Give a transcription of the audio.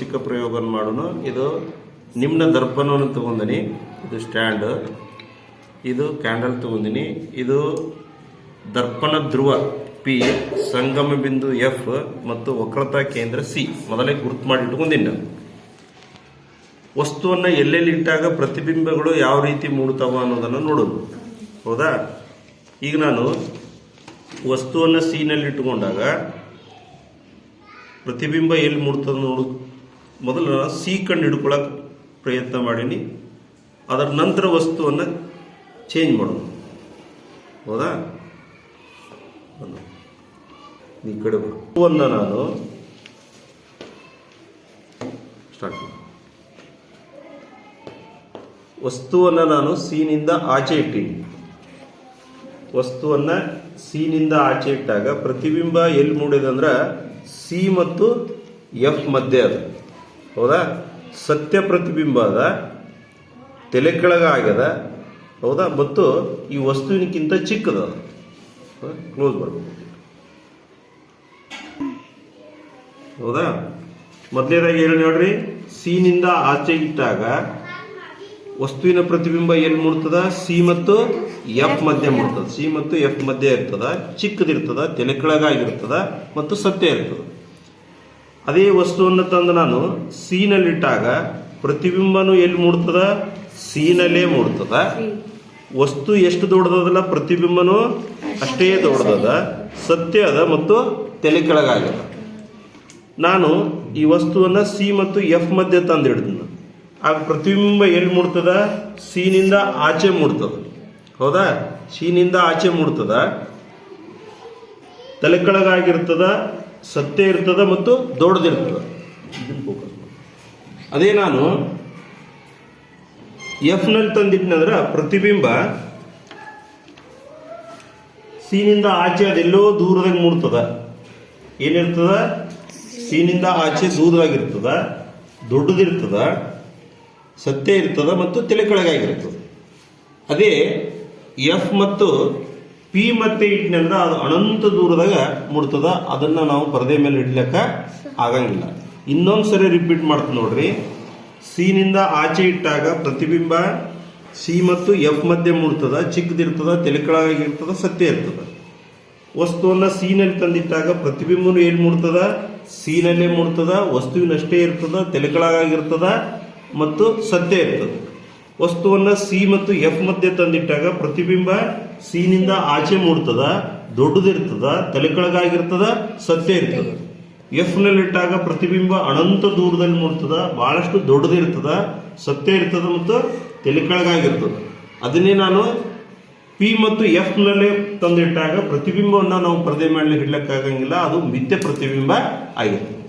ಚಿಕ್ಕ ಪ್ರಯೋಗ ಮಾಡೋಣ. ಇದು ನಿಮ್ಮ ದರ್ಪಣವನ್ನು ತಗೊಂಡಿನಿ. ಇದು ಸ್ಟ್ಯಾಂಡ್. ಇದು ಕ್ಯಾಂಡಲ್ ತಗೊಂಡಿನಿ. ಇದು ದರ್ಪಣ ಧ್ರುವ, ಪಿ, ಸಂಗಮ ಬಿಂದು ಎಫ್ ಮತ್ತು ವಕ್ರತಾ ಕೇಂದ್ರ ಸಿ. ಮೊದಲೇ ಗುರುತು ಮಾಡಿ ಇಟ್ಕೊಂಡಿನಿ ನಾನು. ವಸ್ತುವನ್ನು ಎಲ್ಲೆಲ್ಲಿ ಇಟ್ಟಾಗ ಪ್ರತಿಬಿಂಬಗಳು ಯಾವ ರೀತಿ ಮೂಡ್ತಾವೆ ಅನ್ನೋದನ್ನು ನೋಡೋದು ಹೌದಾ? ಈಗ ನಾನು ವಸ್ತುವನ್ನು ಸೀನಲ್ಲಿ ಇಟ್ಟುಕೊಂಡಾಗ ಪ್ರತಿಬಿಂಬ ಎಲ್ಲಿ ಮೂಡ್ತದೆ ನೋಡು ಮೊದಲು ನಾನು ಸಿ ಕಂಡು ಹಿಡ್ಕೊಳಕ್ಕೆ ಪ್ರಯತ್ನ ಮಾಡೀನಿ. ಅದರ ನಂತರ ವಸ್ತುವನ್ನು ಚೇಂಜ್ ಮಾಡೋದು. ಹೌದಾ. ಈ ಕಡೆ ಹೂವನ್ನು ನಾನು ಸ್ಟಾರ್ಟ್ ವಸ್ತುವನ್ನು ನಾನು ಸೀನಿಂದ ಆಚೆ ಇಟ್ಟೀನಿ. ವಸ್ತುವನ್ನು ಸಿನಿಂದ ಆಚೆ ಇಟ್ಟಾಗ ಪ್ರತಿಬಿಂಬ ಎಲ್ಲಿ ಮೂಡಿದಂದ್ರೆ ಸಿ ಮತ್ತು ಎಫ್ ಮಧ್ಯೆ ಅದ. ಹೌದಾ? ಸತ್ಯ ಪ್ರತಿಬಿಂಬ ಅದ, ತಲೆ ಕೆಳಗ ಆಗ್ಯದ, ಹೌದಾ? ಮತ್ತು ಈ ವಸ್ತುವಿನಕ್ಕಿಂತ ಚಿಕ್ಕದ ಕ್ಲೋಸ್ ಬರ್ಬೋದು ಹೌದಾ? ಮೊದಲನೇದಾಗಿ ಹೇಳಿ ನೋಡ್ರಿ. ಸಿನಿಂದ ಆಚೆ ಇಟ್ಟಾಗ ವಸ್ತುವಿನ ಪ್ರತಿಬಿಂಬ ಎಲ್ಲಿ ಮೂಡ್ತದ ಸಿ ಮತ್ತು ಎಫ್ ಮಧ್ಯೆ ಮೂಡ್ತದ ಸಿ ಮತ್ತು ಎಫ್ ಮಧ್ಯೆ ಇರ್ತದ, ಚಿಕ್ಕದಿರ್ತದ, ತಲೆ ಕೆಳಗಾಗಿರ್ತದ ಮತ್ತು ಸತ್ಯ ಇರ್ತದ. ಅದೇ ವಸ್ತುವನ್ನು ತಂದು ನಾನು ಸೀನಲ್ಲಿಟ್ಟಾಗ ಪ್ರತಿಬಿಂಬನೂ ಎಲ್ಲಿ ಮೂಡ್ತದ? ಸೀನಲ್ಲೇ ಮೂಡ್ತದ. ವಸ್ತು ಎಷ್ಟು ದೊಡ್ಡದಲ್ಲ ಪ್ರತಿಬಿಂಬನೂ ಅಷ್ಟೇ ದೊಡ್ಡದದ. ಸತ್ಯ ಅದ ಮತ್ತು ತಲೆ ಕೆಳಗಾಗದ ನಾನು ಈ ವಸ್ತುವನ್ನು ಸಿ ಮತ್ತು ಎಫ್ ಮಧ್ಯೆ ತಂದು ಹಿಡಿದ್ನ ಆಗ ಪ್ರತಿಬಿಂಬ ಎಲ್ಲಿ ಮೂಡ್ತದ? ಸೀನಿಂದ ಆಚೆ ಮೂಡ್ತದ. ಹೌದಾ? ಸೀನಿಂದ ಆಚೆ ಮೂಡ್ತದ. ತಲೆ ಕೆಳಗಾಗಿರ್ತದ ಸತ್ಯ ಇರ್ತದೆ ಮತ್ತು ದೊಡ್ಡದಿರ್ತದೆ. ಅದೇ ನಾನು ಎಫ್ನಲ್ಲಿ ತಂದಿಟ್ನಂದ್ರ ಪ್ರತಿಬಿಂಬ ಸೀನಿಂದ ಆಚೆ ಅದೆಲ್ಲೋ ದೂರದಾಗ ಮೂಡ್ತದ ಏನಿರ್ತದ? ಸೀನಿಂದ ಆಚೆ ದೂರದಾಗಿರ್ತದ, ದೊಡ್ಡದಿರ್ತದ, ಸತ್ಯ ಇರ್ತದ ಮತ್ತು ತಲೆ ಕೆಳಗಾಗಿರ್ತದೆ ಅದೇ ಎಫ್ ಮತ್ತು ಪಿ ಮತ್ತೆ ಇಟ್ನಂದ್ರ ಅದು ಅನಂತ ದೂರದಾಗ ಮುಡ್ತದ ಅದನ್ನ ನಾವು ಪರದೆ ಮೇಲೆ ಇಡ್ಲಿಕ್ಕ ಆಗಂಗಿಲ್ಲ. ಇನ್ನೊಂದು ಸರಿ ರಿಪೀಟ್ ಮಾಡ್ತೀನಿ ನೋಡ್ರಿ. ಸಿನಿಂದ ಆಚೆ ಇಟ್ಟಾಗ ಪ್ರತಿಬಿಂಬ ಸಿ ಮತ್ತು ಎಫ್ ಮಧ್ಯೆ ಮೂಡ್ತದ ಚಿಕ್ಕದಿರ್ತದ ತಲೆ ಸತ್ಯ ಇರ್ತದ. ವಸ್ತುವನ್ನ ಸೀನಲ್ಲಿ ತಂದಿಟ್ಟಾಗ ಪ್ರತಿಬಿಂಬನು ಏನ್ ಮೂಡ್ತದ ಸೀನಲ್ಲೇ ಮೂಡ್ತದ ವಸ್ತುವಿನಷ್ಟೇ ಇರ್ತದ ತೆಲೆಕಳಾಗಿರ್ತದ ಮತ್ತು ಸತ್ಯ ಇರ್ತದ. ವಸ್ತುವನ್ನ ಸಿ ಮತ್ತು ಎಫ್ ಮಧ್ಯೆ ತಂದಿಟ್ಟಾಗ ಪ್ರತಿಬಿಂಬ ಸಿನಿಂದ ಆಚೆ ಮೂಡ್ತದ, ದೊಡ್ಡದಿರ್ತದ, ತಲೆಕೆಳಗಾಗಿರ್ತದ, ಸತ್ಯ ಇರ್ತದ. ಎಫ್ ನಲ್ಲಿಟ್ಟಾಗ ಪ್ರತಿಬಿಂಬ ಅನಂತ ದೂರದಲ್ಲಿ ಮೂಡ್ತದ, ಬಹಳಷ್ಟು ದೊಡ್ಡದಿರ್ತದ, ಸತ್ಯ ಇರ್ತದ ಮತ್ತು ತಲೆಕೆಳಗಾಗಿರ್ತದ. ಅದನ್ನೇ ನಾನು ಪಿ ಮತ್ತು ಎಫ್ನಲ್ಲಿ ತಂದಿಟ್ಟಾಗ ಪ್ರತಿಬಿಂಬವನ್ನ ನಾವು ಪರದೆ ಮೇಲೆ ಹಿಡ್ಲಿಕ್ಕಾಗಂಗಿಲ್ಲ, ಅದು ಮಿಥ್ಯ ಪ್ರತಿಬಿಂಬ ಆಗಿರ್ತದೆ.